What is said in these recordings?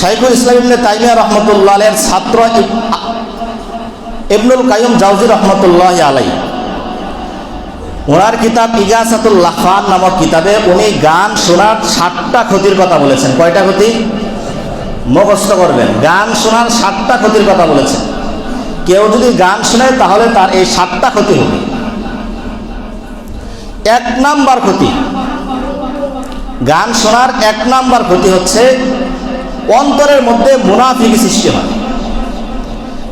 শাইখুল ইসলাম ইবনে তাইমিয়া রহমতুল্লাহ আলের ছাত্র ইব- ইবনুল কাইম জাউজি রহমতুল্লাহ আলাই ওনার কিতাব ইগাসাতুল লাফান নামক কিতাবে উনি গান শোনার ষাটটা ক্ষতির কথা বলেছেন। কয়টা ক্ষতি? মুখস্থ করবেন। গান শোনার ষাটটা ক্ষতির কথা বলেছেন। কেউ যদি গান শোনে তাহলে তার এই ষাটটা ক্ষতি হবে। এক নাম্বার ক্ষতি। গান শোনার এক নাম্বার ক্ষতি হচ্ছে অন্তরের মধ্যে মুনাফিকি সৃষ্টি হয়।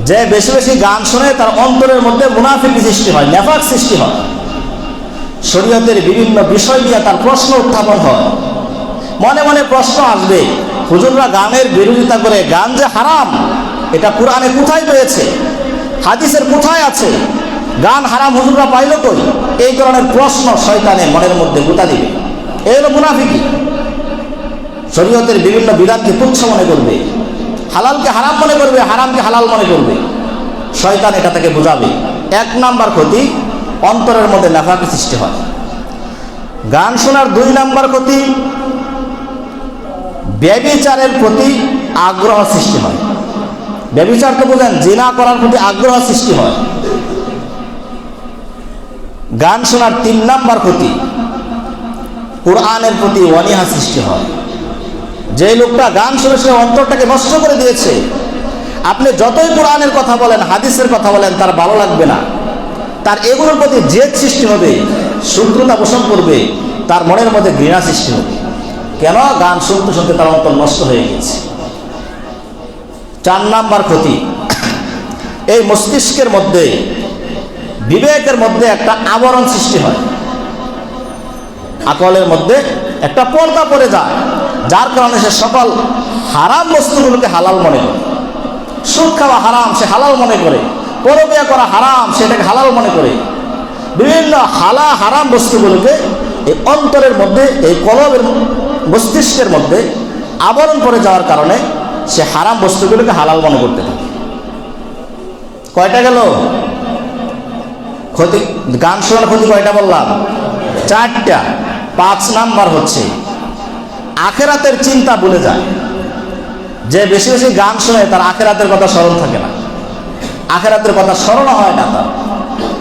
যে বেশি বেশি গান শুনে, তার অন্তরের মধ্যে মুনাফিকি সৃষ্টি হয়, নেফাক সৃষ্টি হয়। শরীয়তের বিভিন্ন বিষয় নিয়ে তার প্রশ্ন উত্থাপন হয়। মনে মনে প্রশ্ন আসবে, হুজুররা গানের বিরোধিতা করে, গান যে হারাম, এটা কোরআনে কোথায় পেয়েছে হাদিসের কোথায় আছে? গান হারাম হুজুররা পাইল কই? এই ধরনের প্রশ্ন শয়তানে মনের মধ্যে গুতা দিবে। এই হলো মুনাফিকি। শরীয়তের বিভিন্ন বিধানকে তুচ্ছ মনে করবে, হালালকে হারাম মনে করবে, হারামকে হালাল মনে করবে। শয়তান এটা তাকে বোঝাবে। এক নাম্বার ক্ষতি, অন্তরের মধ্যে লেখাকে সৃষ্টি হয়। গান শোনার দুই নাম্বার ক্ষতি, ব্যবিচারের প্রতি আগ্রহ সৃষ্টি হয়। ব্যবিচার তো বোঝেন, জিনা করার প্রতি আগ্রহ সৃষ্টি হয়। গান শোনার তিন নাম্বার ক্ষতি, কোরআনের প্রতি অনীহা সৃষ্টি হয়। যে লোকটা গান শুনে সে অন্তরটাকে নষ্ট করে দিয়েছে, আপনি যতই কোরআনের কথা বলেন, হাদিসের কথা বলেন, তার ভালো লাগবে না। তার এগুলোর প্রতি জেদ সৃষ্টি হবে, শত্রুতা পোষণ করবে, তার মনের মধ্যে ঘৃণা সৃষ্টি হবে। কেন? গান শুনতে শুনতে তার অন্তর নষ্ট হয়ে গেছে চার নাম্বার ক্ষতি। এই মস্তিষ্কের মধ্যে, বিবেকের মধ্যে একটা আবরণ সৃষ্টি হয়। আকলের মধ্যে একটা পর্দা পড়ে যায়। যার কারণে সে সকল হারাম বস্তুগুলোকে হালাল মনে করে। সুদ খাওয়া হারাম, সে হালাল মনে করে। পরবিয়া করা হারাম সেটাকে হালাল মনে করে। বিভিন্ন হালা হারাম বস্তুগুলোকে এই অন্তরের মধ্যে, এই কলবের মস্তিষ্কের মধ্যে আবরণ পড়ে যাওয়ার কারণে সে হারাম বস্তুগুলোকে হালাল মনে করতে থাকে। কয়টা গেল? ক্ষতি, গান শোনার ক্ষতি কয়টা বললাম? চারটা। পাঁচ নাম্বার হচ্ছে আখেরাতের চিন্তা ভুলে যায়। যে বেশি বেশি গান শুনে, তার আখেরাতের কথা স্মরণ থাকে না। আখেরাতের কথা স্মরণ হয় না তার।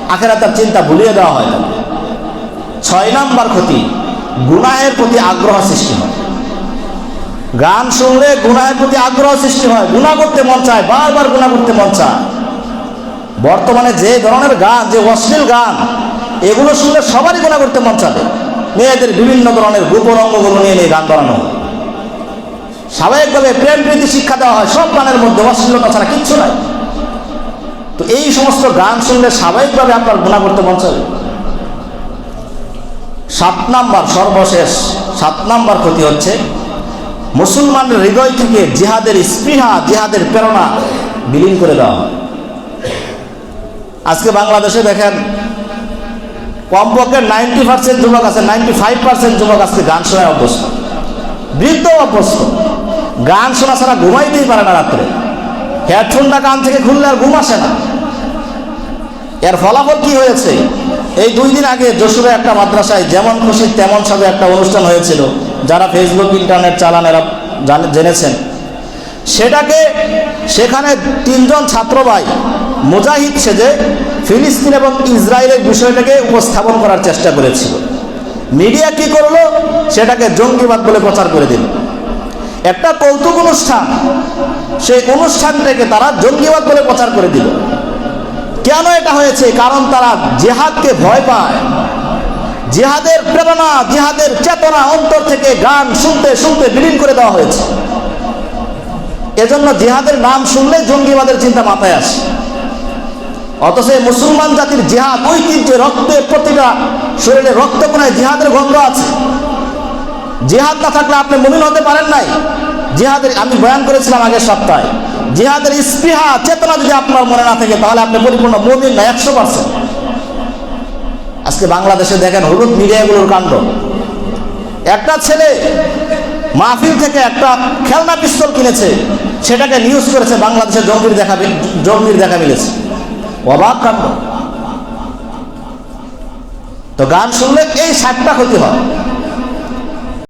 আখেরাতের চিন্তা ভুলিয়ে দেওয়া হয় তাকে। ছয় নাম্বার ক্ষতি, গুনাহের প্রতি আগ্রহ সৃষ্টি হয়। গান শুনলে গুনাহের প্রতি আগ্রহ সৃষ্টি হয় গুণা করতে মন চায়, বারবার গুণা করতে মন চায়। বর্তমানে যে ধরনের গান, যে অশ্লীল গান, এগুলো শুনলে সবারই গুণা করতে মন চাবে। মেয়েদের বিভিন্ন ধরনের গোপন অঙ্গগুলো নিয়ে নিয়ে গান বানানো স্বাভাবিকভাবে প্রেম প্রীতি শিক্ষা দেওয়া হয়, সব গানের মধ্যে অশ্লীলতা ছাড়া কিচ্ছু নাই। তো এই সমস্ত গান শুনলে স্বাভাবিকভাবে আপনার গুণা করতে মন চাবে সাত নাম্বার, সর্বশেষ সাত নাম্বার ক্ষতি হচ্ছে মুসলমানের হৃদয় থেকে জিহাদের স্পৃহা, জিহাদের প্রেরণা বিলীন করে দেওয়া হয়। আজকে বাংলাদেশে দেখেন কমপক্ষে নাইনটি পার্সেন্ট যুবক আছে, নাইনটি ফাইভ পার্সেন্ট যুবক আছে গান শোনায় অভ্যস্ত। বৃদ্ধ অভ্যস্ত। গান শোনা ছাড়া ঘুমাইতেই পারে না রাত্রে। হেডফোনটা কান থেকে খুললে আর ঘুম আসে না। এর ফলাফল কি হয়েছে? এই দুই দিন আগে যশোরে একটা মাদ্রাসায় যেমন খুশি তেমন সবে একটা অনুষ্ঠান হয়েছিল, যারা ফেসবুক ইন্টারনেট চালান এরা জেনেছেন। সেটাকে, সেখানে তিনজন ছাত্র ভাই মুজাহিদ সেজে ফিলিস্তিন এবং ইসরায়েলের বিষয়টাকে উপস্থাপন করার চেষ্টা করেছিল। মিডিয়া কি করল? সেটাকে জঙ্গিবাদ বলে প্রচার করে দিল। একটা কৌতুক অনুষ্ঠান, সেই অনুষ্ঠানটাকে তারা জঙ্গিবাদ বলে প্রচার করে দিল। কেন এটা হয়েছে? কারণ তারা জেহাদকে ভয় পায়। জিহাদের প্রেরণা, জিহাদের চেতনা অন্তর থেকে গান শুনতে শুনতে বিলীন করে দেওয়া হয়েছে। এজন্য জিহাদের নাম শুনলে জঙ্গিবাদের চিন্তা মাথায় আসে। অথচ মুসলমান জাতির জিহাদ, ঐতিহ্যে, রক্তে প্রতিটা শরীরে রক্ত কোনায় জিহাদের গন্ধ আছে। জিহাদ না থাকলে আপনি মুমিন হতে পারেন নাই। জিহাদের, আমি বয়ান করেছিলাম আগের সপ্তাহে, জিহাদের স্পৃহা, চেতনা যদি আপনার মনে না থাকে, তাহলে আপনি পরিপূর্ণ মুমিন না, একশো পার্সেন্ট। আজকে বাংলাদেশে দেখেন হলুদ মিডিয়াগুলোর কাণ্ড। একটা ছেলে মাহফিল থেকে একটা খেলনা পিস্তল কিনেছে, সেটাকে নিউজ করেছে বাংলাদেশে জঙ্গির দেখা জঙ্গির দেখা মিলেছে। অবাক কাণ্ড। তো গান শুনলে এই সাতটা ক্ষতি হয়।